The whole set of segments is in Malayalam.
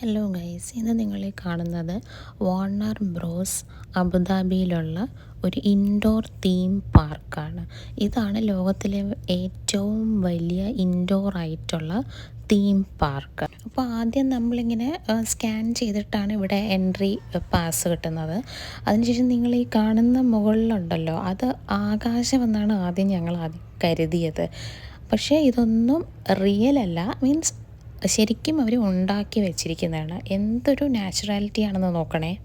ഹലോ ഗൈസ് ഇന്ന് നിങ്ങൾ കാണുന്നത് വാർണർ ബ്രോസ് അബുദാബിയിലുള്ള ഒരു ഇൻഡോർ തീം പാർക്കാണ് ഇതാണ് ലോകത്തിലെ ഏറ്റവും വലിയ ഇൻഡോർ ആയിട്ടുള്ള തീം പാർക്ക് അപ്പോൾ ആദ്യം നമ്മളിങ്ങനെ സ്കാൻ ചെയ്തിട്ടാണ് ഇവിടെ എൻട്രി പാസ് കിട്ടുന്നത്. അതിനുശേഷം നിങ്ങൾ ഈ കാണുന്ന മുകളിലുണ്ടല്ലോ അത് ആകാശമെന്നാണ് ആദ്യം ഞങ്ങൾ ആദ്യം കരുതിയത്. പക്ഷേ ഇതൊന്നും റിയൽ അല്ല. മീൻസ് ശരിക്കും അവർ ഉണ്ടാക്കി വെച്ചിരിക്കുന്നതാണ്. എന്തൊരു നാച്ചുറാലിറ്റി ആണെന്ന് നോക്കണേ.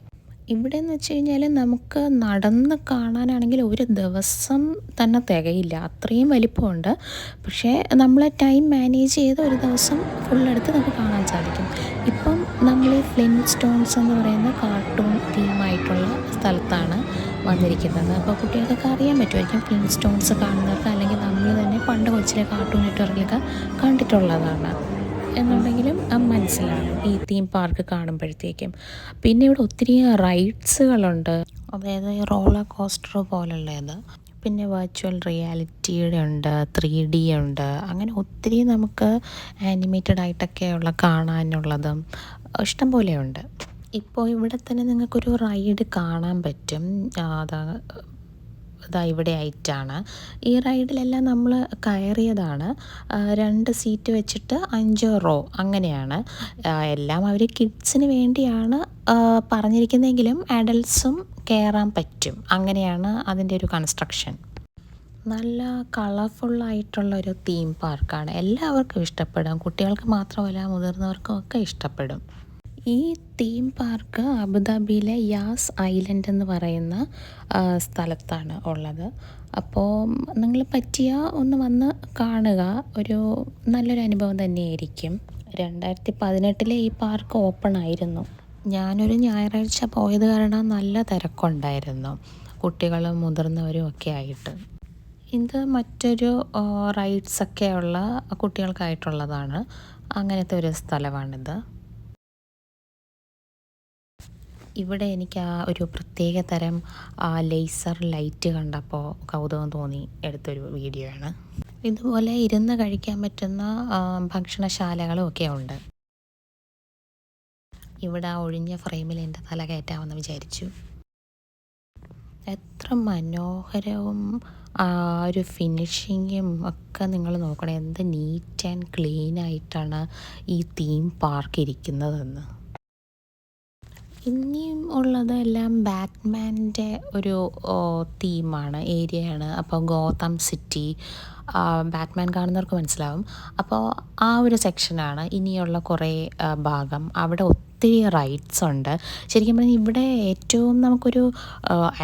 ഇവിടെ എന്ന് വെച്ച് കഴിഞ്ഞാൽ നമുക്ക് നടന്ന് കാണാനാണെങ്കിൽ ഒരു ദിവസം തന്നെ തികയില്ല. അത്രയും വലിപ്പമുണ്ട്. പക്ഷേ നമ്മൾ ടൈം മാനേജ് ചെയ്ത് ഒരു ദിവസം ഫുള്ളെടുത്ത് നമുക്ക് കാണാൻ സാധിക്കും. ഇപ്പം നമ്മൾ ഈ ഫ്ലിൻ സ്റ്റോൺസ് എന്ന് പറയുന്ന കാർട്ടൂൺ തീമായിട്ടുള്ള സ്ഥലത്താണ് വന്നിരിക്കുന്നത്. അപ്പോൾ കുട്ടികൾക്കൊക്കെ അറിയാൻ പറ്റുമായിരിക്കും ഫ്ലിൻ സ്റ്റോൺസ് കാണുന്നവർക്ക് അല്ലെങ്കിൽ നമ്മൾ തന്നെ പണ്ട് കൊച്ചിലെ കാർട്ടൂൺ നെറ്റ്വർക്കിലൊക്കെ കണ്ടിട്ടുള്ളതാണ്. എന്നുണ്ടെങ്കിലും മനസ്സിലാകും ഈ തീം പാർക്ക് കാണുമ്പോഴത്തേക്കും. പിന്നെ ഇവിടെ ഒത്തിരി റൈഡ്സുകളുണ്ട്. അതായത് ഈ റോളർ കോസ്റ്റർ പോലുള്ളത്. പിന്നെ വെർച്വൽ റിയാലിറ്റിയുടെ ഉണ്ട് ത്രീ ഡി ഉണ്ട്. അങ്ങനെ ഒത്തിരി നമുക്ക് ആനിമേറ്റഡ് ആയിട്ടൊക്കെയുള്ള കാണാനുള്ളതും ഇഷ്ടംപോലെയുണ്ട് ഇപ്പോൾ ഇവിടെ തന്നെ നിങ്ങൾക്കൊരു റൈഡ് കാണാൻ പറ്റും. അതാ ഇതാ ഇവിടെ ആയിട്ടാണ്. ഈ റൈഡിലെല്ലാം നമ്മൾ കയറിയതാണ്. രണ്ട് സീറ്റ് വെച്ചിട്ട് അഞ്ച് റോ അങ്ങനെയാണ്. എല്ലാം അവർ കിഡ്സിന് വേണ്ടിയാണ് പറഞ്ഞിരിക്കുന്നതെങ്കിലും അഡൽസും കയറാൻ പറ്റും. അങ്ങനെയാണ് അതിന്റെ ഒരു കൺസ്ട്രക്ഷൻ. നല്ല കളർഫുള്ളായിട്ടുള്ള ഒരു തീം പാർക്കാണ്. എല്ലാവർക്കും ഇഷ്ടപ്പെടും. കുട്ടികൾക്ക് മാത്രമല്ല മുതിർന്നവർക്കും ഒക്കെ ഇഷ്ടപ്പെടും. ഈ തീം പാർക്ക് അബുദാബിയിലെ യാസ് ഐലൻഡ് എന്ന് പറയുന്ന സ്ഥലത്താണ് ഉള്ളത്. അപ്പോൾ നിങ്ങൾ പറ്റിയ ഒന്ന് വന്ന് കാണുക. ഒരു നല്ലൊരു അനുഭവം തന്നെയായിരിക്കും. രണ്ടായിരത്തി പതിനെട്ടിലെ ഈ പാർക്ക് ഓപ്പൺ ആയിരുന്നു. ഞാനൊരു ഞായറാഴ്ച പോയത് കാരണം നല്ല തിരക്കുണ്ടായിരുന്നു. കുട്ടികളും മുതിർന്നവരും ഒക്കെ ആയിട്ട്. ഇത് മറ്റൊരു റൈഡ്സൊക്കെയുള്ള കുട്ടികൾക്കായിട്ടുള്ളതാണ്. അങ്ങനത്തെ ഒരു സ്ഥലമാണിത്. ഇവിടെ എനിക്ക് ആ ഒരു പ്രത്യേക തരം ലേസർ ലൈറ്റ് കണ്ടപ്പോൾ കൗതുകം തോന്നി എടുത്തൊരു വീഡിയോ ആണ്. ഇതുപോലെ ഇരുന്ന് കഴിക്കാൻ പറ്റുന്ന ഭക്ഷണശാലകളും ഒക്കെ ഉണ്ട്. ഇവിടെ ആ ഒഴിഞ്ഞ ഫ്രെയിമിൽ എന്റെ തല കയറ്റാമെന്ന് വിചാരിച്ചു. എത്ര മനോഹരവും ആ ഒരു ഫിനിഷിങ്ങും ഒക്കെ നിങ്ങൾ നോക്കണം. എന്ത് നീറ്റ് ആൻഡ് ക്ലീൻ ആയിട്ടാണ് ഈ തീം പാർക്ക് ഇരിക്കുന്നതെന്ന്. ഇനിയും ഉള്ളതെല്ലാം ബാറ്റ്മാന്റെ ഒരു തീമാണ് ഏരിയയാണ്. അപ്പോൾ ഗോതം സിറ്റി ബാറ്റ്മാൻ കാണുന്നവർക്ക് മനസ്സിലാവും. അപ്പോൾ ആ ഒരു സെക്ഷനാണ് ഇനിയുള്ള കുറേ ഭാഗം. അവിടെ ഒത്തിരി റൈറ്റ്സ് ഉണ്ട്. ശരിക്കും പറഞ്ഞാൽ ഇവിടെ ഏറ്റവും നമുക്കൊരു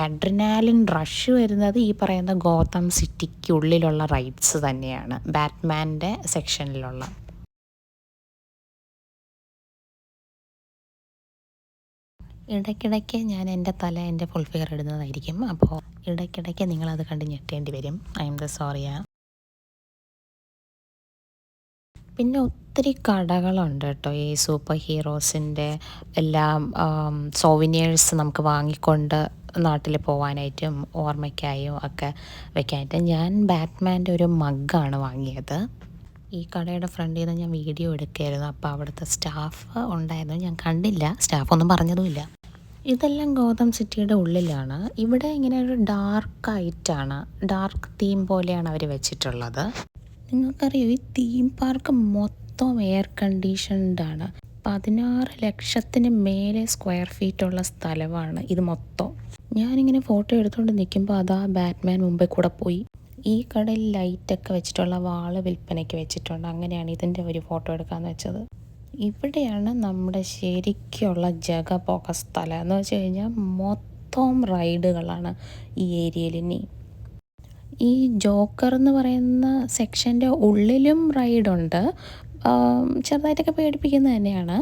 അഡ്രിനാലിൻ റഷ് വരുന്നത് ഈ പറയുന്ന ഗോതം സിറ്റിക്കുള്ളിലുള്ള റൈറ്റ്സ് തന്നെയാണ് ബാറ്റ്മാന്റെ സെക്ഷനിലുള്ള. ഇടയ്ക്കിടയ്ക്ക് ഞാൻ എന്റെ തല എന്റെ ഫുൾ ഫിഗർ ഇടുന്നതായിരിക്കും. അപ്പോൾ ഇടയ്ക്കിടയ്ക്ക് നിങ്ങളത് കണ്ട് ഞെട്ടേണ്ടി വരും. ഐ എം ദ സോറിയ പിന്നെ ഒത്തിരി കടകളുണ്ട് കേട്ടോ. ഈ സൂപ്പർ ഹീറോസിന്റെ എല്ലാം സോവിനിയേഴ്സ് നമുക്ക് വാങ്ങിക്കൊണ്ട് നാട്ടിൽ പോകാനായിട്ടും ഓർമ്മയ്ക്കായും ഒക്കെ വെക്കാനായിട്ട് ഞാൻ ബാറ്റ്മാന്റെ ഒരു മഗ്ഗാണ് വാങ്ങിയത്. ഈ കടയുടെ ഫ്രണ്ടിൽ നിന്ന് ഞാൻ വീഡിയോ എടുക്കുകയായിരുന്നു. അപ്പോൾ അവിടുത്തെ സ്റ്റാഫ് ഉണ്ടായിരുന്നു. ഞാൻ കണ്ടില്ല. സ്റ്റാഫൊന്നും പറഞ്ഞതുമില്ല. ഇതെല്ലാം ഗോതം സിറ്റിയുടെ ഉള്ളിലാണ്. ഇവിടെ ഇങ്ങനെ ഒരു ഡാർക്ക് ഡാർക്കായിട്ടാണ് ഡാർക്ക് തീം പോലെയാണ് അവർ വെച്ചിട്ടുള്ളത്. നിങ്ങൾക്കറിയോ ഈ തീം പാർക്ക് മൊത്തം എയർ കണ്ടീഷൻഡ് ആണ്. പതിനാറ് ലക്ഷത്തിന് മേലെ സ്ക്വയർ ഫീറ്റ് ഉള്ള സ്ഥലമാണ് ഇത് മൊത്തം. ഞാനിങ്ങനെ ഫോട്ടോ എടുത്തുകൊണ്ട് നിൽക്കുമ്പോൾ അതാ ബാറ്റ്മാൻ മുമ്പേ കൂടെ പോയി. ഈ കടയിൽ ലൈറ്റൊക്കെ വെച്ചിട്ടുള്ള വാൾ വിൽപ്പനയ്ക്ക് വെച്ചിട്ടുണ്ട്. അങ്ങനെയാണ് ഇതിന്റെ ഒരു ഫോട്ടോ എടുക്കാമെന്ന് വെച്ചത്. ഇവിടെയാണ് നമ്മുടെ ശരിക്കുള്ള ജഗ പോക സ്ഥലം എന്ന് വെച്ച് കഴിഞ്ഞാൽ മൊത്തം റൈഡുകളാണ് ഈ ഏരിയയിൽ ഇനി. ഈ ജോക്കർ എന്ന് പറയുന്ന സെക്ഷന്റെ ഉള്ളിലും റൈഡുണ്ട്. ചെറുതായിട്ടൊക്കെ പേടിപ്പിക്കുന്നത് തന്നെയാണ്.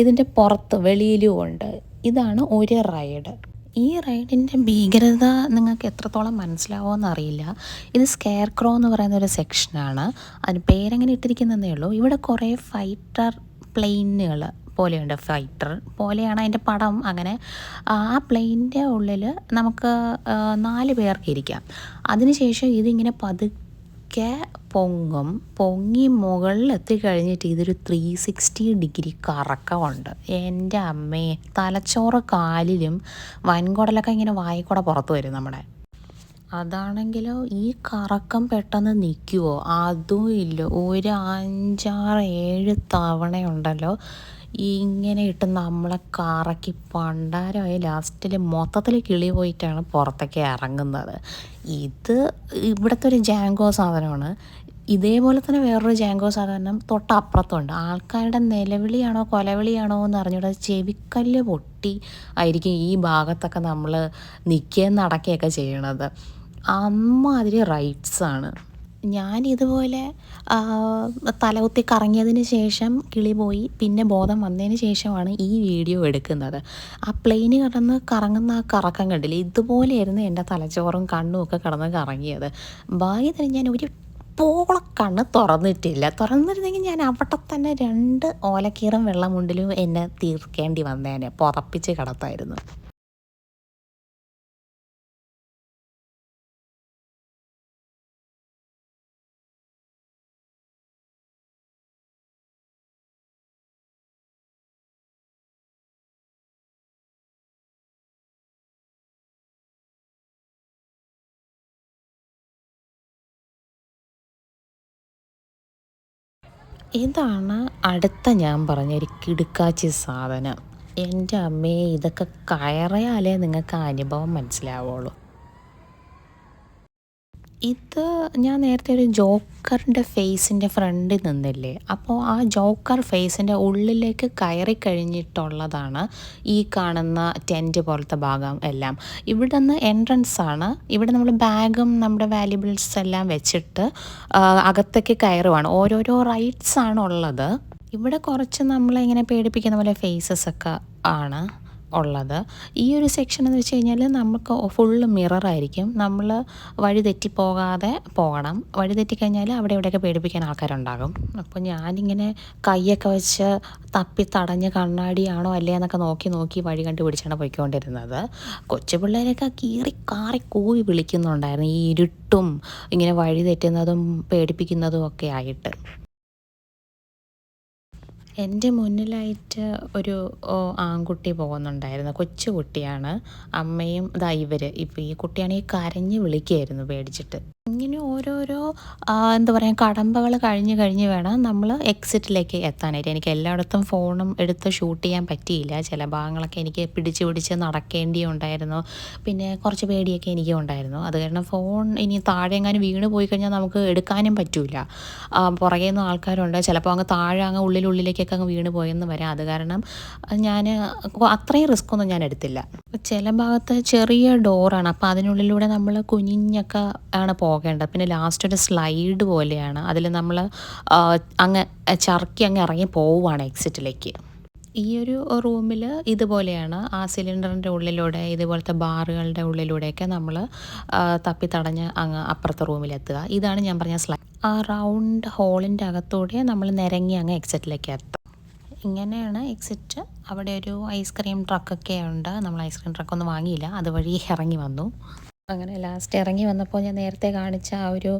ഇതിന്റെ പുറത്ത് വെളിയിലും ഉണ്ട്. ഇതാണ് ഒരു റൈഡ്. ഈ റൈഡിന്റെ ഭീകരത നിങ്ങൾക്ക് എത്രത്തോളം മനസ്സിലാവുമെന്ന് അറിയില്ല ഇത് സ്കെയർ ക്രോ എന്ന് പറയുന്ന ഒരു സെക്ഷനാണ്. അതിന് പേരെങ്ങനെ ഇട്ടിരിക്കുന്നതേ ഉള്ളൂ. ഇവിടെ കുറേ ഫൈറ്റർ പ്ലെയിനുകൾ പോലെയുണ്ട്. ഫൈറ്റർ പോലെയാണ് അതിന്റെ പടം. അങ്ങനെ ആ പ്ലെയിനിന്റെ ഉള്ളിൽ നമുക്ക് നാല് പേർക്ക് ഇരിക്കാം. അതിനുശേഷം ഇതിങ്ങനെ പതുക്കെ പൊങ്ങും പൊങ്ങി മുകളിലെത്തി കഴിഞ്ഞിട്ട് ഇതൊരു ത്രീ സിക്സ്റ്റി ഡിഗ്രി കറക്കമുണ്ട്. എന്റെ അമ്മേ തലച്ചോറ് കാലിലും വൻകുടലൊക്കെ ഇങ്ങനെ വായിക്കൂടെ പുറത്ത് വരും നമ്മുടെ. അതാണെങ്കിലോ ഈ കറക്കം പെട്ടെന്ന് നിൽക്കുമോ അതും ഇല്ല. ഒരു അഞ്ചാറ് ഏഴ് തവണയുണ്ടല്ലോ ഇങ്ങനെ ഇട്ട് നമ്മളെ കറക്കി പണ്ടാരമായി ലാസ്റ്റിൽ മൊത്തത്തിൽ കിളി പോയിട്ടാണ് പുറത്തേക്ക് ഇറങ്ങുന്നത്. ഇത് ഇവിടുത്തെ ഒരു ജാങ്കോ സാധനമാണ്. ഇതേപോലെ തന്നെ വേറൊരു ജാങ്കോ സാധാരണ തൊട്ടപ്പുറത്തുണ്ട്. ആൾക്കാരുടെ നിലവിളിയാണോ കൊലവിളിയാണോ എന്ന് അറിഞ്ഞൂടെ. ചെവിക്കല്ല് പൊട്ടി ആയിരിക്കും ഈ ഭാഗത്തൊക്കെ നമ്മൾ നിൽക്കുകയും നടക്കുകയൊക്കെ ചെയ്യണത്. അമ്മാതിരി റൈറ്റ്സാണ് ഞാൻ ഇതുപോലെ തലകുത്തി കറങ്ങിയതിന് ശേഷം കിളി പോയി. പിന്നെ ബോധം വന്നതിന് ശേഷമാണ് ഈ വീഡിയോ എടുക്കുന്നത്. ആ പ്ലെയിന് കിടന്ന് കറങ്ങുന്ന ആ കറക്കം കണ്ടില്ലേ? ഇതുപോലെയായിരുന്നു എന്റെ തലച്ചോറും കണ്ണും ഒക്കെ കിടന്ന് കറങ്ങിയത്. ഭാഗ്യത്തിന് ഞാൻ ഒരു പോളക്കണ്ണ് തുറന്നിട്ടില്ല. തുറന്നിരുന്നെങ്കിൽ ഞാൻ അവിടെ തന്നെ രണ്ട് ഓലക്കീറും വെള്ളമുണ്ടിലും എന്നെ തീർക്കേണ്ടി വന്നേനെ. പുറപ്പിച്ച് കിടത്തായിരുന്നു. ഇതാണ് അടുത്ത ഞാൻ പറഞ്ഞ ഒരു കിടുക്കാച്ചി സാധനം. എന്റെ അമ്മയെ ഇതൊക്കെ കയറിയാലേ നിങ്ങൾക്ക് അനുഭവം മനസ്സിലാവുള്ളൂ. ഇത് ഞാൻ നേരത്തെ ഒരു ജോക്കറിന്റെ ഫേസിന്റെ ഫ്രണ്ടിൽ നിന്നില്ലേ? അപ്പോൾ ആ ജോക്കർ ഫേസിന്റെ ഉള്ളിലേക്ക് കയറി കഴിഞ്ഞിട്ടുള്ളതാണ് ഈ കാണുന്ന ടെന്റ് പോലത്തെ ഭാഗം എല്ലാം. ഇവിടെ നിന്ന് എൻട്രൻസ് ആണ്. ഇവിടെ നമ്മൾ ബാഗും നമ്മുടെ വാല്യുബിൾസ് എല്ലാം വെച്ചിട്ട് അകത്തേക്ക് കയറുവാണ്. ഓരോരോ റൈറ്റ്സ് ആണ് ഉള്ളത്. ഇവിടെ കുറച്ച് നമ്മളെ നമ്മളിങ്ങനെ പേടിപ്പിക്കുന്ന പോലെ ഫേസസ് ഒക്കെ ആണ്. ഉള്ളത്. ഈ ഒരു സെക്ഷൻ എന്ന് വെച്ച് കഴിഞ്ഞാൽ നമുക്ക് ഫുള്ള് മിററായിരിക്കും നമ്മൾ വഴി തെറ്റിപ്പോകാതെ പോകണം. വഴി തെറ്റിക്കഴിഞ്ഞാൽ അവിടെ ഇവിടെയൊക്കെ പേടിപ്പിക്കാൻ ആൾക്കാരുണ്ടാകും. അപ്പോൾ ഞാനിങ്ങനെ കൈയൊക്കെ വെച്ച് തപ്പി തടഞ്ഞ് കണ്ണാടിയാണോ അല്ലേ എന്നൊക്കെ നോക്കി നോക്കി വഴി കണ്ടുപിടിച്ചാണ് പോയിക്കൊണ്ടിരുന്നത്. കൊച്ചു പിള്ളേരൊക്കെ കീറി കാറി കൂവി വിളിക്കുന്നുണ്ടായിരുന്നു. ഈ ഇരുട്ടും ഇങ്ങനെ വഴി തെറ്റുന്നതും പേടിപ്പിക്കുന്നതും ഒക്കെ ആയിട്ട്. എന്റെ മുന്നിലായിട്ട് ഒരു ആൺകുട്ടി പോകുന്നുണ്ടായിരുന്നു. കൊച്ചു കുട്ടിയാണ്. അമ്മയും ഇതാ ഇവർ ഇപ്പോൾ ഈ കുട്ടിയാണെങ്കിൽ കരഞ്ഞ് വിളിക്കുകയായിരുന്നു പേടിച്ചിട്ട്. ഇങ്ങനെ ഓരോരോ എന്താ പറയുക കടമ്പകൾ കഴിഞ്ഞ് കഴിഞ്ഞ് വേണം നമ്മൾ എക്സിറ്റിലേക്ക് എത്താനായിട്ട്. എനിക്ക് എല്ലായിടത്തും ഫോണും എടുത്ത് ഷൂട്ട് ചെയ്യാൻ പറ്റിയില്ല. ചില ഭാഗങ്ങളൊക്കെ എനിക്ക് പിടിച്ച് പിടിച്ച് നടക്കേണ്ടി ഉണ്ടായിരുന്നു. പിന്നെ കുറച്ച് പേടിയൊക്കെ എനിക്കും ഉണ്ടായിരുന്നു. അത് കാരണം ഫോൺ ഇനി താഴെ എങ്ങാനും വീണ് പോയി കഴിഞ്ഞാൽ നമുക്ക് എടുക്കാനും പറ്റില്ല പുറകെ നിന്ന് ആൾക്കാരുണ്ട്. ചിലപ്പോൾ അങ്ങ് താഴെ അങ്ങ് ഉള്ളിലുള്ളിലേക്കൊക്കെ അങ്ങ് വീണ് പോയെന്ന് വരാം. അത് കാരണം ഞാൻ അത്രയും റിസ്ക് ഒന്നും ഞാൻ എടുത്തില്ല. ചില ഭാഗത്ത് ചെറിയ ഡോറാണ് അപ്പോൾ അതിനുള്ളിലൂടെ നമ്മൾ കുനിഞ്ഞൊക്കെ ആണ് പോകേണ്ടത്. പിന്നെ ലാസ്റ്റ് ഒരു സ്ലൈഡ് പോലെയാണ്. അതിൽ നമ്മൾ അങ്ങ് ചർക്കി അങ്ങ് ഇറങ്ങി പോവുകയാണ് എക്സിറ്റിലേക്ക് ഈ ഒരു റൂമിൽ ഇതുപോലെയാണ്. ആ സിലിണ്ടറിന്റെ ഉള്ളിലൂടെ ഇതുപോലത്തെ ബാറുകളുടെ ഉള്ളിലൂടെയൊക്കെ നമ്മൾ തപ്പി തടഞ്ഞ് അങ്ങ് അപ്പുറത്തെ റൂമിലെത്തുക. ഇതാണ് ഞാൻ പറഞ്ഞ സ്ലൈഡ് ആ റൗണ്ട് ഹോളിന്റെ അകത്തൂടെ നമ്മൾ നിരങ്ങി അങ്ങ് എക്സിറ്റിലേക്ക് എത്തുക. ഇങ്ങനെയാണ് എക്സിറ്റ് അവിടെ ഒരു ഐസ്ക്രീം ട്രക്കൊക്കെ ഉണ്ട്. നമ്മൾ ഐസ്ക്രീം ട്രക്കൊന്നും വാങ്ങിയില്ല. അതുവഴി ഇറങ്ങി വന്നു. അങ്ങനെ ലാസ്റ്റ് ഇറങ്ങി വന്നപ്പോൾ ഞാൻ നേരത്തെ കാണിച്ച ആ ഒരു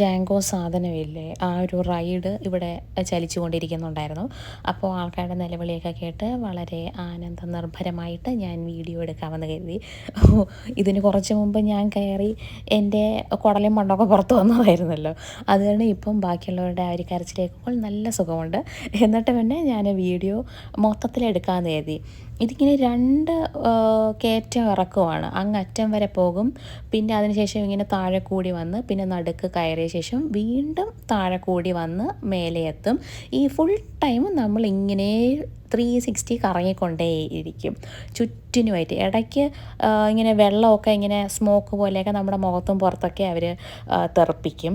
ജാങ്കോ സാധനമില്ലേ? ആ ഒരു റൈഡ് ഇവിടെ ചലിച്ചു കൊണ്ടിരിക്കുന്നുണ്ടായിരുന്നു അപ്പോൾ ആൾക്കാരുടെ നിലവിളിയൊക്കെ കേട്ട് വളരെ ആനന്ദ നിർഭരമായിട്ട് ഞാൻ വീഡിയോ എടുക്കാമെന്ന് കരുതി. ഇതിന് കുറച്ച് മുമ്പ് ഞാൻ കയറി എന്റെ കുടലും മണ്ണൊക്കെ പുറത്ത് വന്നതായിരുന്നല്ലോ. അതുകൊണ്ട് ഇപ്പം ബാക്കിയുള്ളവരുടെ ആ ഒരു കരച്ചിലേക്കുമ്പോൾ നല്ല സുഖമുണ്ട്. എന്നിട്ട് പിന്നെ ഞാൻ വീഡിയോ മൊത്തത്തിലെടുക്കാമെന്ന് കരുതി. ഇതിങ്ങനെ രണ്ട് കയറ്റം ഇറക്കുവാണ്. അങ്ങ് അറ്റം വരെ പോകും. പിന്നെ അതിനുശേഷം ഇങ്ങനെ താഴെ കൂടി വന്ന് പിന്നെ നടുക്ക് കയറിയ ശേഷം വീണ്ടും താഴെ കൂടി വന്ന് മേലെ എത്തും. ഈ ഫുൾ ടൈം നമ്മൾ ഇങ്ങനെ ത്രീ സിക്സ്റ്റി കറങ്ങിക്കൊണ്ടേ ഇരിക്കും ചുറ്റിനുമായിട്ട്. ഇടയ്ക്ക് ഇങ്ങനെ വെള്ളമൊക്കെ ഇങ്ങനെ സ്മോക്ക് പോലെയൊക്കെ നമ്മുടെ മുഖത്തും പുറത്തൊക്കെ അവർ തെറപ്പിക്കും.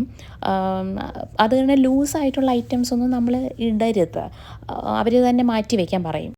അത് തന്നെ ലൂസായിട്ടുള്ള ഐറ്റംസ് ഒന്നും നമ്മൾ ഇടരുത്. അവർ തന്നെ മാറ്റി വയ്ക്കാൻ പറയും.